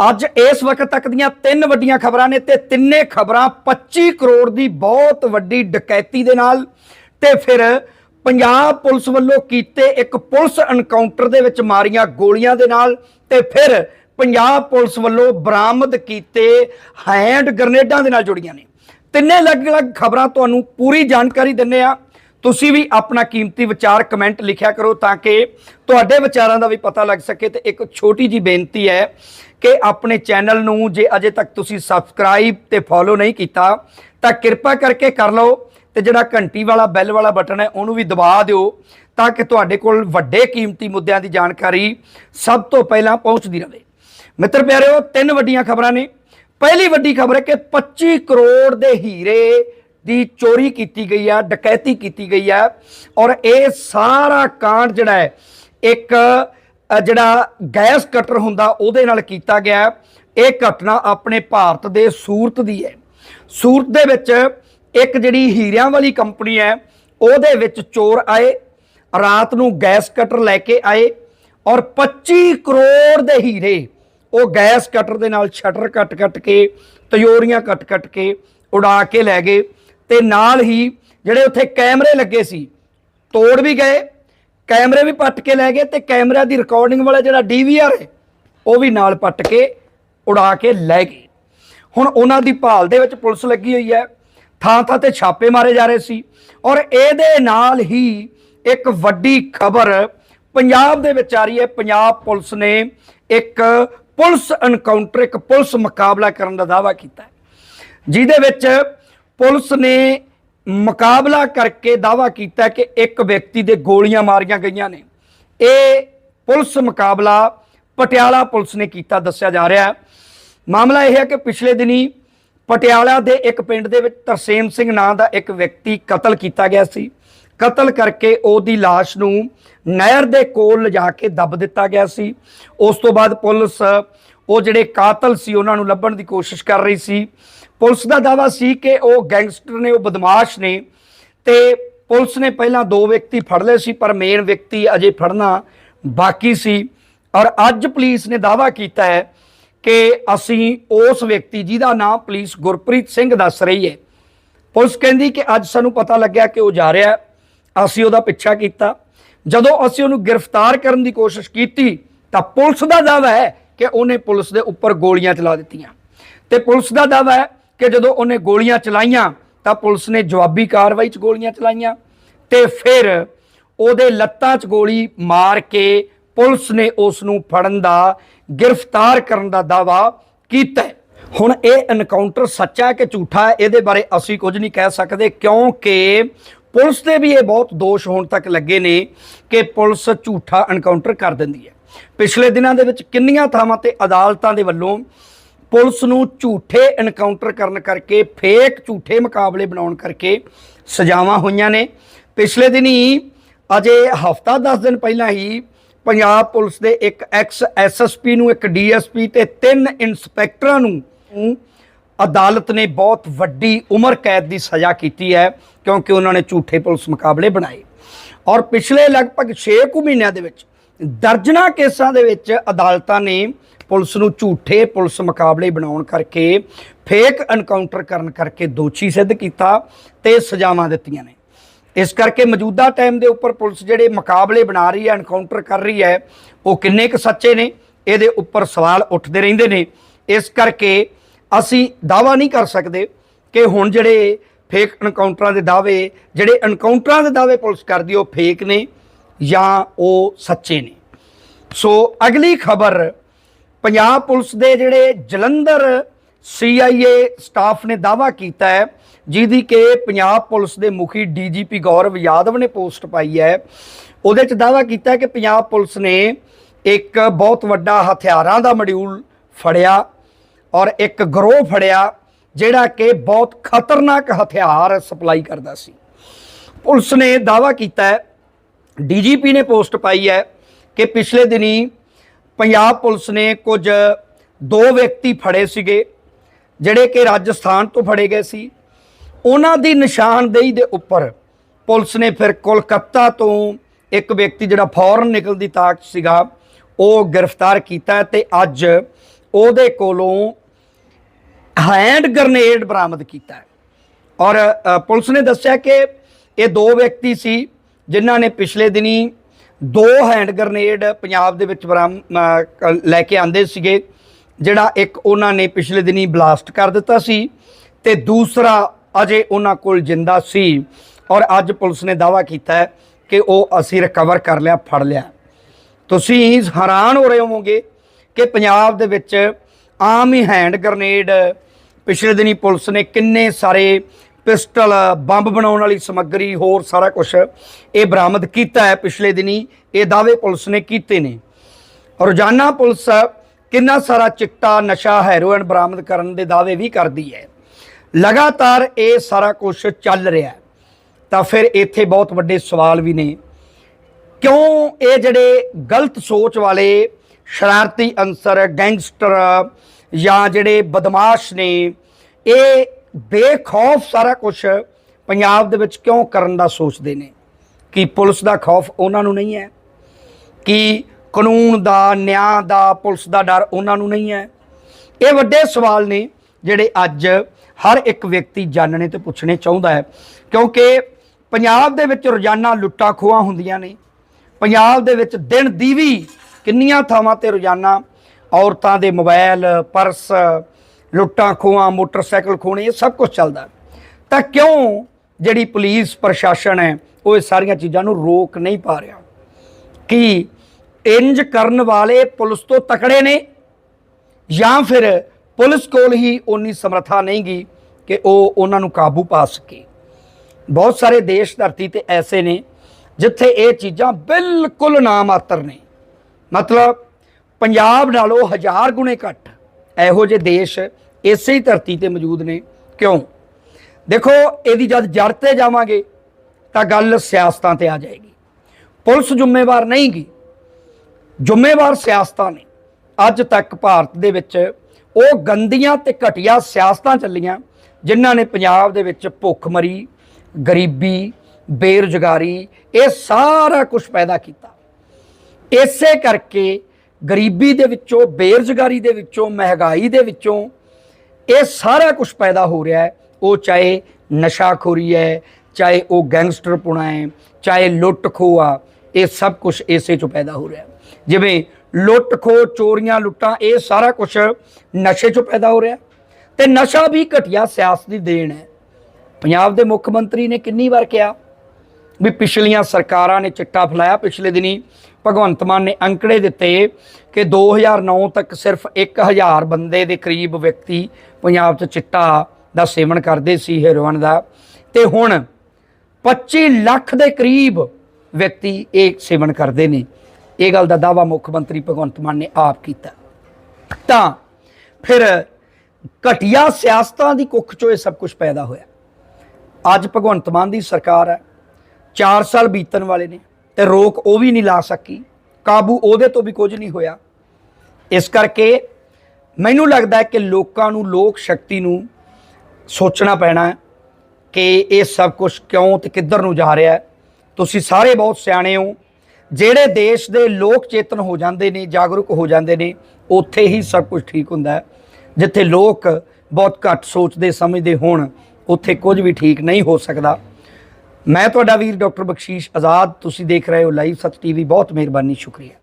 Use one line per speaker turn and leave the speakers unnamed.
ਅੱਜ ਇਸ ਵਕਤ ਤੱਕ ਦੀਆਂ ਤਿੰਨ ਵੱਡੀਆਂ ਖਬਰਾਂ ਨੇ ਤੇ ਤਿੰਨੇ ਖਬਰਾਂ 25 ਕਰੋੜ ਦੀ ਬਹੁਤ ਵੱਡੀ ਡਕੈਤੀ ਦੇ ਨਾਲ। ਤੇ ਫਿਰ ਪੰਜਾਬ ਪੁਲਿਸ ਵੱਲੋਂ ਕੀਤੇ ਇੱਕ ਪੁਲਿਸ ਐਨਕਾਊਂਟਰ ਦੇ ਵਿੱਚ ਮਾਰੀਆਂ ਗੋਲੀਆਂ ਦੇ ਨਾਲ ਤੇ ਫਿਰ ਪੰਜਾਬ ਪੁਲਿਸ ਵੱਲੋਂ ਬਰਾਮਦ ਕੀਤੇ ਹੈਂਡ ਗ੍ਰਨੇਡਾਂ ਦੇ ਨਾਲ ਜੁੜੀਆਂ ਨੇ। ਤਿੰਨੇ ਅਲੱਗ-ਅਲੱਗ ਖਬਰਾਂ ਤੁਹਾਨੂੰ ਪੂਰੀ ਜਾਣਕਾਰੀ ਦਿੰਨੇ ਆ ਤੁਸੀਂ ਵੀ ਆਪਣਾ ਕੀਮਤੀ ਵਿਚਾਰ ਕਮੈਂਟ ਲਿਖਿਆ ਕਰੋ ਤਾਂ ਕਿ ਤੁਹਾਡੇ ਵਿਚਾਰਾਂ ਦਾ ਵੀ ਪਤਾ ਲੱਗ ਸਕੇ ਤੇ ਇੱਕ ਛੋਟੀ ਜੀ ਬੇਨਤੀ ਹੈ ਕਿ ਆਪਣੇ ਚੈਨਲ ਨੂੰ ਜੇ ਅਜੇ ਤੱਕ ਤੁਸੀਂ ਸਬਸਕ੍ਰਾਈਬ ਤੇ ਫੋਲੋ ਨਹੀਂ ਕੀਤਾ, ਤਾਂ ਕਿਰਪਾ ਕਰਕੇ ਕਰ ਲਓ ਤੇ ਜਿਹੜਾ ਘੰਟੀ ਵਾਲਾ ਬੈਲ ਵਾਲਾ ਬਟਨ ਹੈ ਉਹਨੂੰ ਵੀ ਦਬਾ ਦਿਓ ਤਾਂ ਕਿ ਤੁਹਾਡੇ ਕੋਲ ਵੱਡੇ ਕੀਮਤੀ ਮੁੱਦਿਆਂ ਦੀ ਜਾਣਕਾਰੀ ਸਭ ਤੋਂ ਪਹਿਲਾਂ ਪਹੁੰਚਦੀ ਰਹੇ। ਮਿੱਤਰ ਪਿਆਰਿਓ, ਤਿੰਨ ਵੱਡੀਆਂ ਖਬਰਾਂ ਨੇ। ਪਹਿਲੀ ਵੱਡੀ ਖਬਰ ਹੈ ਕਿ 25 ਕਰੋੜ ਦੇ ਹੀਰੇ ਦੀ ਚੋਰੀ ਕੀਤੀ ਗਈ ਆ, ਡਕੈਤੀ ਕੀਤੀ ਗਈ ਆ ਔਰ ਇਹ ਸਾਰਾ ਕਾਂਡ ਜਿਹੜਾ ਹੈ, ਇੱਕ ਜਿਹੜਾ ਗੈਸ ਕਟਰ ਹੁੰਦਾ ਉਹਦੇ ਨਾਲ ਕੀਤਾ ਗਿਆ ਇਹ ਘਟਨਾ ਆਪਣੇ ਭਾਰਤ ਦੇ ਸੂਰਤ ਦੀ ਹੈ। ਸੂਰਤ ਦੇ ਵਿੱਚ ਇੱਕ ਜਿਹੜੀ ਹੀਰਿਆਂ ਵਾਲੀ ਕੰਪਨੀ ਹੈ, ਉਹਦੇ ਵਿੱਚ ਚੋਰ ਆਏ, ਰਾਤ ਨੂੰ ਗੈਸ ਕਟਰ ਲੈ ਕੇ ਆਏ ਔਰ 25 ਕਰੋੜ ਦੇ ਹੀਰੇ ਉਹ ਗੈਸ ਕਟਰ ਦੇ ਨਾਲ ਸ਼ਟਰ ਕੱਟ-ਕੱਟ ਕੇ ਤਯੋਰੀਆਂ ਕੱਟ-ਕੱਟ ਕੇ ਉਡਾ ਕੇ ਲੈ ਗਏ। ਤੇ ਨਾਲ ਹੀ ਜਿਹੜੇ ਉੱਥੇ ਕੈਮਰੇ ਲੱਗੇ ਸੀ, ਤੋੜ ਵੀ ਗਏ, ਕੈਮਰੇ ਵੀ ਪੱਟ ਕੇ ਲੈ ਗਏ ਤੇ ਕੈਮਰਾ ਦੀ ਰਿਕਾਰਡਿੰਗ ਵਾਲਾ ਜਿਹੜਾ ਡੀਵੀਆਰ ਹੈ, ਉਹ ਵੀ ਨਾਲ ਪੱਟ ਕੇ ਉਡਾ ਕੇ ਲੈ ਗਏ। ਹੁਣ ਉਹਨਾਂ ਦੀ ਭਾਲ ਦੇ ਵਿੱਚ ਪੁਲਿਸ ਲੱਗੀ ਹੋਈ ਹੈ ਥਾਂ ਥਾਂ ਤੇ ਛਾਪੇ ਮਾਰੇ ਜਾ ਰਹੇ ਸੀ ਔਰ ਇਹਦੇ ਨਾਲ ਹੀ ਇੱਕ ਵੱਡੀ ਖਬਰ ਪੰਜਾਬ ਦੇ ਵਿੱਚ ਆ ਰਹੀ ਹੈ। ਪੰਜਾਬ ਪੁਲਿਸ ਨੇ ਇੱਕ ਪੁਲਿਸ ਐਨਕਾਊਂਟਰ ਇੱਕ ਪੁਲਿਸ ਮੁਕਾਬਲਾ ਕਰਨ ਦਾ ਦਾਅਵਾ ਕੀਤਾ ਜਿਹਦੇ ਵਿੱਚ ਪੁਲਿਸ ਨੇ ਮੁਕਾਬਲਾ ਕਰਕੇ ਦਾਅਵਾ ਕੀਤਾ ਕਿ ਇੱਕ ਵਿਅਕਤੀ ਦੇ ਗੋਲੀਆਂ ਮਾਰੀਆਂ ਗਈਆਂ ਨੇ। ਇਹ ਪੁਲਿਸ ਮੁਕਾਬਲਾ ਪਟਿਆਲਾ ਪੁਲਿਸ ਨੇ ਕੀਤਾ, ਦੱਸਿਆ ਜਾ ਰਿਹਾ ਹੈ। ਮਾਮਲਾ ਇਹ ਹੈ ਕਿ ਪਿਛਲੇ ਦਿਨੀ ਪਟਿਆਲਾ ਦੇ ਇੱਕ ਪਿੰਡ ਦੇ ਵਿੱਚ ਤਰਸੇਮ ਸਿੰਘ ਨਾਂ ਦਾ ਇੱਕ ਵਿਅਕਤੀ ਕਤਲ ਕੀਤਾ ਗਿਆ ਸੀ। ਕਤਲ ਕਰਕੇ ਉਹਦੀ ਲਾਸ਼ ਨੂੰ ਨਹਿਰ ਦੇ ਕੋਲ ਲਿਜਾ ਕੇ ਦੱਬ ਦਿੱਤਾ ਗਿਆ ਸੀ। ਉਸ ਤੋਂ ਬਾਅਦ ਪੁਲਿਸ ਉਹ ਜਿਹੜੇ ਕਾਤਲ ਸੀ, ਉਹਨਾਂ ਨੂੰ ਲੱਭਣ ਦੀ ਕੋਸ਼ਿਸ਼ ਕਰ ਰਹੀ ਸੀ। ਪੁਲਿਸ ਦਾ ਦਾਵਾ ਸੀ ਕਿ ਉਹ ਗੈਂਗਸਟਰ ਨੇ, ਉਹ ਬਦਮਾਸ਼ ਨੇ ਤੇ ਪੁਲਿਸ ਨੇ ਪਹਿਲਾਂ ਦੋ ਵਿਅਕਤੀ ਫੜ ਲਏ ਸੀ, ਪਰ ਮੇਨ ਵਿਅਕਤੀ ਅਜੇ ਫੜਨਾ ਬਾਕੀ ਸੀ। ਔਰ ਅੱਜ ਪੁਲਿਸ ਨੇ ਦਾਵਾ ਕੀਤਾ ਹੈ ਕਿ ਅਸੀਂ ਉਸ ਵਿਅਕਤੀ ਜਿਹਦਾ ਨਾਮ ਪੁਲਿਸ ਗੁਰਪ੍ਰੀਤ ਸਿੰਘ ਦੱਸ ਰਹੀ ਹੈ। ਪੁਲਿਸ ਕਹਿੰਦੀ ਕਿ ਅੱਜ ਸਾਨੂੰ ਪਤਾ ਲੱਗਿਆ ਕਿ ਉਹ ਜਾ ਰਿਹਾ ਅਸੀਂ ਉਹਦਾ ਪਿੱਛਾ ਕੀਤਾ। ਜਦੋਂ ਅਸੀਂ ਉਹਨੂੰ ਗ੍ਰਿਫਤਾਰ ਕਰਨ ਦੀ ਕੋਸ਼ਿਸ਼ ਕੀਤੀ, ਤਾਂ ਪੁਲਿਸ ਦਾ ਦਾਵਾ ਹੈ ਕਿ ਉਹਨੇ ਪੁਲਿਸ ਦੇ ਉੱਪਰ ਗੋਲੀਆਂ ਚਲਾ ਦਿੱਤੀਆਂ। ਤੇ ਪੁਲਿਸ ਦਾ ਦਾਵਾ ਹੈ ਕਿ ਜਦੋਂ ਉਹਨੇ ਗੋਲੀਆਂ ਚਲਾਈਆਂ, ਤਾਂ ਪੁਲਿਸ ਨੇ ਜਵਾਬੀ ਕਾਰਵਾਈ 'ਚ ਗੋਲੀਆਂ ਚਲਾਈਆਂ ਤੇ ਫਿਰ ਉਹਦੇ ਲੱਤਾਂ 'ਚ ਗੋਲੀ ਮਾਰ ਕੇ ਪੁਲਿਸ ਨੇ ਉਸ ਨੂੰ ਫੜਨ ਦਾ, ਗ੍ਰਿਫਤਾਰ ਕਰਨ ਦਾ ਦਾਵਾ ਕੀਤਾ ਹੁਣ ਇਹ ਐਨਕਾਊਂਟਰ ਸੱਚਾ ਹੈ ਕਿ ਝੂਠਾ ਹੈ? ਇਹਦੇ ਬਾਰੇ ਅਸੀਂ ਕੁਝ ਨਹੀਂ ਕਹਿ ਸਕਦੇ ਕਿਉਂਕਿ ਪੁਲਿਸ ਤੇ ਵੀ ਇਹ ਬਹੁਤ ਦੋਸ਼ ਹੋਣ ਤੱਕ ਲੱਗੇ ਨੇ ਕਿ ਪੁਲਿਸ ਝੂਠਾ ਐਨਕਾਊਂਟਰ ਕਰ ਦਿੰਦੀ ਹੈ। ਪਿਛਲੇ ਦਿਨਾਂ ਦੇ ਵਿੱਚ ਕਿੰਨੀਆਂ ਥਾਵਾਂ ਤੇ ਅਦਾਲਤਾਂ ਦੇ ਵੱਲੋਂ ਪੁਲਿਸ ਨੂੰ ਝੂਠੇ ਐਨਕਾਊਂਟਰ ਕਰਨ ਕਰਕੇ ਫੇਕ ਝੂਠੇ ਮੁਕਾਬਲੇ ਬਣਾਉਣ ਕਰਕੇ ਸਜ਼ਾਵਾਂ ਹੋਈਆਂ ਨੇ। ਪਿਛਲੇ ਦਿਨੀ ਅਜੇ ਹਫਤਾ 10 ਦਿਨ ਪਹਿਲਾਂ ਹੀ ਪੰਜਾਬ ਪੁਲਿਸ ਦੇ ਇੱਕ ਐਕਸ ਐਸਐਸਪੀ ਨੂੰ, ਇੱਕ ਡੀਐਸਪੀ ਤੇ ਤਿੰਨ ਇੰਸਪੈਕਟਰਾਂ ਨੂੰ ਅਦਾਲਤ ਨੇ ਬਹੁਤ ਵੱਡੀ ਉਮਰ ਕੈਦ ਦੀ ਸਜ਼ਾ ਕੀਤੀ ਹੈ, ਕਿਉਂਕਿ ਉਹਨਾਂ ਨੇ ਝੂਠੇ ਪੁਲਿਸ ਮੁਕਾਬਲੇ ਬਣਾਏ। ਔਰ ਪਿਛਲੇ ਲਗਭਗ 6 ਕੁ ਮਹੀਨਿਆਂ ਦੇ ਵਿੱਚ ਦਰਜਨਾ ਕੇਸਾਂ ਦੇ ਵਿੱਚ ਅਦਾਲਤਾਂ ਨੇ ਪੁਲਿਸ ਨੂੰ ਝੂਠੇ ਪੁਲਿਸ ਮੁਕਾਬਲੇ ਬਣਾਉਣ ਕਰਕੇ ਫੇਕ ਐਨਕਾਊਂਟਰ ਕਰਨ ਕਰਕੇ ਦੋਸ਼ੀ ਸਿੱਧ ਕੀਤਾ ਤੇ ਸਜ਼ਾਵਾਂ ਦਿੱਤੀਆਂ ਨੇ। ਇਸ ਕਰਕੇ ਮੌਜੂਦਾ ਟਾਈਮ ਦੇ ਉੱਪਰ ਪੁਲਿਸ ਜਿਹੜੇ ਮੁਕਾਬਲੇ ਬਣਾ ਰਹੀ ਹੈ ਐਨਕਾਊਂਟਰ ਕਰ ਰਹੀ ਹੈ, ਉਹ ਕਿੰਨੇ ਕੁ ਸੱਚੇ ਨੇ? ਇਹਦੇ ਉੱਪਰ ਸਵਾਲ ਉੱਠਦੇ ਰਹਿੰਦੇ ਨੇ। ਇਸ ਕਰਕੇ ਅਸੀਂ ਦਾਵਾ ਨਹੀਂ ਕਰ ਸਕਦੇ ਕਿ ਹੁਣ ਜਿਹੜੇ ਫੇਕ ਐਨਕਾਊਂਟਰਾਂ ਦੇ ਦਾਅਵੇ, ਜਿਹੜੇ ਐਨਕਾਊਂਟਰਾਂ ਦੇ ਦਾਅਵੇ ਪੁਲਿਸ ਕਰਦੀ ਉਹ ਫੇਕ ਨੇ। ਜਾਂ ਉਹ ਸੱਚੇ ਨੇ। ਸੋ ਅਗਲੀ ਖਬਰ, ਪੰਜਾਬ ਪੁਲਿਸ ਦੇ ਜਿਹੜੇ ਜਲੰਧਰ ਸੀਆਈਏ ਸਟਾਫ ਨੇ ਦਾਵਾ ਕੀਤਾ ਹੈ, ਜਿਹਦੀ ਕਿ ਪੰਜਾਬ ਪੁਲਿਸ ਦੇ ਮੁਖੀ ਡੀਜੀਪੀ ਗੌਰਵ ਯਾਦਵ ਨੇ ਪੋਸਟ ਪਾਈ ਹੈ। ਉਹਦੇ ਚ ਦਾਵਾ ਕੀਤਾ ਕਿ ਪੰਜਾਬ ਪੁਲਿਸ ਨੇ ਇੱਕ ਬਹੁਤ ਵੱਡਾ ਹਥਿਆਰਾਂ ਦਾ ਮੋਡਿਊਲ ਫੜਿਆ ਔਰ ਇੱਕ ਗਰੋਹ ਫੜਿਆ, ਜਿਹੜਾ ਕਿ ਬਹੁਤ ਖਤਰਨਾਕ ਹਥਿਆਰ ਸਪਲਾਈ ਕਰਦਾ ਸੀ। ਪੁਲਿਸ ਨੇ ਦਾਵਾ ਕੀਤਾ ਹੈ ਡੀਜੀਪੀ ਨੇ ਪੋਸਟ ਪਾਈ ਹੈ ਕਿ ਪਿਛਲੇ ਦਿਨੀ ਪੰਜਾਬ ਪੁਲਿਸ ਨੇ ਕੁਝ ਦੋ ਵਿਅਕਤੀ ਫੜੇ ਸੀਗੇ, ਜਿਹੜੇ ਕਿ ਰਾਜਸਥਾਨ ਤੋਂ ਫੜੇ ਗਏ ਸੀ। ਉਹਨਾਂ ਦੀ ਨਿਸ਼ਾਨਦੇਹੀ ਦੇ ਉੱਪਰ ਪੁਲਿਸ ਨੇ ਫਿਰ ਕੋਲਕਾਤਾ ਤੋਂ ਇੱਕ ਵਿਅਕਤੀ ਜਿਹੜਾ ਫੌਰਨ ਨਿਕਲ ਦੀ ਤਾਕਤ ਸੀਗਾ, ਉਹ ਗ੍ਰਿਫਤਾਰ ਕੀਤਾ ਹੈ ਤੇ ਅੱਜ ਉਹਦੇ ਕੋਲੋਂ ਹੈਂਡ ਗ੍ਰਨੇਡ ਬਰਾਮਦ ਕੀਤਾ ਔਰ ਪੁਲਿਸ ਨੇ ਦੱਸਿਆ ਕਿ ਇਹ ਦੋ ਵਿਅਕਤੀ ਸੀ। ਜਿਨ੍ਹਾਂ ਨੇ ਪਿਛਲੇ ਦਿਨੀ ਦੋ ਹੈਂਡ ਗ੍ਰਨੇਡ ਪੰਜਾਬ ਦੇ ਵਿੱਚ ਬਰਾਮ ਲੈ ਕੇ ਆਂਦੇ ਸੀਗੇ, ਜਿਹੜਾ ਇੱਕ ਉਹਨਾਂ ਨੇ ਪਿਛਲੇ ਦਿਨੀ ਬਲਾਸਟ ਕਰ ਦਿੱਤਾ ਸੀ ਤੇ ਦੂਸਰਾ ਅਜੇ ਉਹਨਾਂ ਕੋਲ ਜਿੰਦਾ ਸੀ ਔਰ ਅੱਜ ਪੁਲਿਸ ਨੇ ਦਾਵਾ ਕੀਤਾ ਕਿ ਉਹ ਅਸੀਂ ਰਿਕਵਰ ਕਰ ਲਿਆ, ਫੜ ਲਿਆ। ਤੁਸੀਂ ਹੈਰਾਨ ਹੋ ਰਹੇ ਹੋਵੋਗੇ ਕਿ ਪੰਜਾਬ ਦੇ ਵਿੱਚ ਆਮ ਹੀ ਹੈਂਡ ਗ੍ਰਨੇਡ ਪਿਛਲੇ ਦਿਨੀ ਪੁਲਿਸ ਨੇ ਕਿੰਨੇ ਸਾਰੇ ਪਿਸਟਲ, ਬੰਬ ਬਣਾਉਣ ਵਾਲੀ ਸਮੱਗਰੀ, ਹੋਰ ਸਾਰਾ ਕੁਝ ਇਹ ਬਰਾਮਦ ਕੀਤਾ ਹੈ ਪਿਛਲੇ ਦਿਨੀ। ਇਹ ਦਾਅਵੇ ਪੁਲਿਸ ਨੇ ਕੀਤੇ ਨੇ। ਰੋਜ਼ਾਨਾ ਪੁਲਿਸ ਕਿੰਨਾ ਸਾਰਾ ਚਿੱਟਾ, ਨਸ਼ਾ, ਹੈਰੋਇਨ ਬਰਾਮਦ ਕਰਨ ਦੇ ਦਾਅਵੇ ਵੀ ਕਰਦੀ ਹੈ। ਲਗਾਤਾਰ ਇਹ ਸਾਰਾ ਕੁਝ ਚੱਲ ਰਿਹਾ ਤਾਂ ਫਿਰ ਇੱਥੇ ਬਹੁਤ ਵੱਡੇ ਸਵਾਲ ਵੀ ਨੇ। ਕਿਉਂ ਇਹ ਜਿਹੜੇ ਗਲਤ ਸੋਚ ਵਾਲੇ ਸ਼ਰਾਰਤੀ ਅੰਸਰ ਗੈਂਗਸਟਰ ਜਾਂ ਜਿਹੜੇ ਬਦਮਾਸ਼ ਨੇ, ਇਹ ਬੇਖੌਫ ਸਾਰਾ ਕੁਝ ਪੰਜਾਬ ਦੇ ਵਿੱਚ ਕਿਉਂ ਕਰਨ ਦਾ ਸੋਚਦੇ ਨੇ? ਕਿ ਪੁਲਿਸ ਦਾ ਖੌਫ ਉਹਨਾਂ ਨੂੰ ਨਹੀਂ ਹੈ? ਕਿ ਕਾਨੂੰਨ ਦਾ, ਨਿਆਂ ਦਾ, ਪੁਲਿਸ ਦਾ ਡਰ ਉਹਨਾਂ ਨੂੰ ਨਹੀਂ ਹੈ? ਇਹ ਵੱਡੇ ਸਵਾਲ ਨੇ ਜਿਹੜੇ ਅੱਜ ਹਰ ਇੱਕ ਵਿਅਕਤੀ ਜਾਣਨੇ ਤੇ ਪੁੱਛਣੇ ਚਾਹੁੰਦਾ ਹੈ। ਕਿਉਂਕਿ ਪੰਜਾਬ ਦੇ ਵਿੱਚ ਰੋਜ਼ਾਨਾ ਲੁੱਟਾਂ ਖੋਹਾਂ ਹੁੰਦੀਆਂ ਨੇ। ਪੰਜਾਬ ਦੇ ਵਿੱਚ ਦਿਨ ਦੀ ਵੀ ਕਿੰਨੀਆਂ ਥਾਵਾਂ ਤੇ ਰੋਜ਼ਾਨਾ ਔਰਤਾਂ ਦੇ ਮੋਬਾਈਲ ਪਰਸ ਲੁੱਟਾਂ ਖੋਹਾਂ, ਮੋਟਰਸਾਈਕਲ ਖੋਣੇ, ਇਹ ਸਭ ਕੁਝ ਚੱਲਦਾ। ਤਾਂ ਕਿਉਂ ਜਿਹੜੀ ਪੁਲਿਸ, ਪ੍ਰਸ਼ਾਸਨ ਹੈ, ਉਹ ਇਹ ਸਾਰੀਆਂ ਚੀਜ਼ਾਂ ਨੂੰ ਰੋਕ ਨਹੀਂ ਪਾ ਰਿਹਾ? ਕਿ ਇੰਜ ਕਰਨ ਵਾਲੇ ਪੁਲਿਸ ਤੋਂ ਤਕੜੇ ਨੇ? ਜਾਂ ਫਿਰ ਪੁਲਿਸ ਕੋਲ ਹੀ ਉਨੀ ਸਮਰੱਥਾ ਨਹੀਂ ਗਈ ਕਿ ਉਹ ਉਹਨਾਂ ਨੂੰ ਕਾਬੂ ਪਾ ਸਕੇ? ਬਹੁਤ ਸਾਰੇ ਦੇਸ਼ ਧਰਤੀ ਤੇ ਐਸੇ ਨੇ ਜਿੱਥੇ ਇਹ ਚੀਜ਼ਾਂ ਬਿਲਕੁਲ ਨਾ ਮਾਤਰ ਨੇ। ਮਤਲਬ, ਪੰਜਾਬ ਨਾਲੋਂ ਹਜ਼ਾਰ ਗੁਣੇ ਘੱਟ। ਇਹੋ ਜਿਹੇ ਦੇਸ਼ ਇਸੇ ਹੀ ਧਰਤੀ ਤੇ ਮੌਜੂਦ ਨੇ। ਕਿਉਂ? ਦੇਖੋ, ਇਹਦੀ ਜਦ ਜੜ ਤੇ ਜਾਵਾਂਗੇ, ਤਾਂ ਗੱਲ ਸਿਆਸਤਾਂ ਤੇ ਆ ਜਾਏਗੀ। ਪੁਲਿਸ ਜ਼ਿੰਮੇਵਾਰ ਨਹੀਂ ਗੀ ਜ਼ਿੰਮੇਵਾਰ ਸਿਆਸਤਾਂ ਨੇ। ਅੱਜ ਤੱਕ ਭਾਰਤ ਦੇ ਵਿੱਚ ਉਹ ਗੰਦੀਆਂ ਤੇ ਘਟੀਆ ਸਿਆਸਤਾਂ ਚੱਲੀਆਂ, ਜਿਨ੍ਹਾਂ ਨੇ ਪੰਜਾਬ ਦੇ ਵਿੱਚ ਭੁੱਖਮਰੀ, ਗਰੀਬੀ, ਬੇਰੁਜ਼ਗਾਰੀ, ਇਹ ਸਾਰਾ ਕੁਝ ਪੈਦਾ ਕੀਤਾ। ਇਸੇ ਕਰਕੇ ਗਰੀਬੀ ਦੇ ਵਿੱਚੋਂ, ਬੇਰੁਜ਼ਗਾਰੀ ਦੇ ਵਿੱਚੋਂ, ਮਹਿੰਗਾਈ ਦੇ ਵਿੱਚੋਂ ਇਹ ਸਾਰਾ ਕੁਝ ਪੈਦਾ ਹੋ ਰਿਹਾ ਹੈ। ਉਹ ਚਾਹੇ ਨਸ਼ਾਖੋਰੀ ਹੈ, ਚਾਹੇ ਉਹ ਗੈਂਗਸਟਰ ਪੁਣਾ ਹੈ, ਚਾਹੇ ਲੁੱਟ ਖੋਹ ਆ, ਇਹ ਸਭ ਕੁਝ ਇਸੇ ਚੋਂ ਪੈਦਾ ਹੋ ਰਿਹਾ ਜਿਵੇਂ ਲੁੱਟ ਖੋਹ ਚੋਰੀਆਂ, ਲੁੱਟਾਂ, ਇਹ ਸਾਰਾ ਕੁਝ ਨਸ਼ੇ ਚੋਂ ਪੈਦਾ ਹੋ ਰਿਹਾ ਹੈ। ਤੇ ਨਸ਼ਾ ਵੀ ਘਟੀਆ ਸਿਆਸਤ ਦੀ ਦੇਣ ਹੈ। ਪੰਜਾਬ ਦੇ ਮੁੱਖ ਮੰਤਰੀ ਨੇ ਕਿੰਨੀ ਵਾਰ ਕਿਹਾ ਵੀ ਪਿਛਲੀਆਂ ਸਰਕਾਰਾਂ ਨੇ ਚਿੱਟਾ ਫਲਾਇਆ। ਪਿਛਲੇ ਦਿਨੀ ਭਗਵੰਤ ਮਾਨ ਨੇ ਅੰਕੜੇ ਦਿੱਤੇ ਕਿ 2009 ਤੱਕ ਸਿਰਫ 1000 ਬੰਦੇ ਦੇ ਕਰੀਬ ਵਿਅਕਤੀ ਪੰਜਾਬ 'ਚ ਚਿੱਟਾ ਦਾ ਸੇਵਨ ਕਰਦੇ ਸੀ ਹੈਰੋਇਨ ਦਾ। ਤੇ ਹੁਣ 25 ਲੱਖ ਦੇ ਕਰੀਬ ਵਿਅਕਤੀ ਇਹ ਸੇਵਨ ਕਰਦੇ ਨੇ। ਇਹ ਗੱਲ ਦਾ ਦਾਵਾ ਮੁੱਖ ਮੰਤਰੀ ਭਗਵੰਤ ਮਾਨ ਨੇ ਆਪ ਕੀਤਾ। ਤਾਂ ਫਿਰ ਘਟੀਆ ਸਿਆਸਤਾਂ ਦੀ ਕੁੱਖ ਚੋਂ ਇਹ ਸਭ ਕੁਝ ਪੈਦਾ ਹੋਇਆ। ਅੱਜ ਭਗਵੰਤ ਮਾਨ ਦੀ ਸਰਕਾਰ ਹੈ। 4 ਸਾਲ ਬੀਤਣ ਵਾਲੇ ਨੇ ਤੇ ਰੋਕ ਉਹ ਵੀ ਨਹੀਂ ਲਾ ਸਕੀ। ਕਾਬੂ ਉਹਦੇ ਤੋਂ ਵੀ ਕੁਝ ਨਹੀਂ ਹੋਇਆ। ਇਸ ਕਰਕੇ ਮੈਨੂੰ ਲੱਗਦਾ ਹੈ ਕਿ ਲੋਕਾਂ ਨੂੰ, ਲੋਕ ਸ਼ਕਤੀ ਨੂੰ ਸੋਚਣਾ ਪੈਣਾ ਹੈ ਕਿ ਇਹ ਸਭ ਕੁਝ ਕਿਉਂ ਤੇ ਕਿੱਧਰ ਨੂੰ ਜਾ ਰਿਹਾ ਹੈ। ਤੁਸੀਂ ਸਾਰੇ ਬਹੁਤ ਸਿਆਣੇ ਹੋ। ਜਿਹੜੇ ਦੇਸ਼ ਦੇ ਲੋਕ ਚੇਤਨ ਹੋ ਜਾਂਦੇ ਨੇ, ਜਾਗਰੂਕ ਹੋ ਜਾਂਦੇ ਨੇ, ਉੱਥੇ ਹੀ ਸਭ ਕੁਝ ਠੀਕ ਹੁੰਦਾ ਹੈ। ਜਿੱਥੇ ਲੋਕ ਬਹੁਤ ਘੱਟ ਸੋਚਦੇ, ਸਮਝਦੇ ਹੋਣ, ਉੱਥੇ ਕੁਝ ਵੀ ਠੀਕ ਨਹੀਂ ਹੋ ਸਕਦਾ। ਮੈਂ ਤੁਹਾਡਾ ਵੀਰ ਡਾਕਟਰ ਬਖਸ਼ੀਸ਼ ਆਜ਼ਾਦ, ਤੁਸੀਂ ਦੇਖ ਰਹੇ ਹੋ ਲਾਈਵ ਸੱਚ ਟੀਵੀ, ਬਹੁਤ ਮਿਹਰਬਾਨੀ, ਸ਼ੁਕਰੀਆ।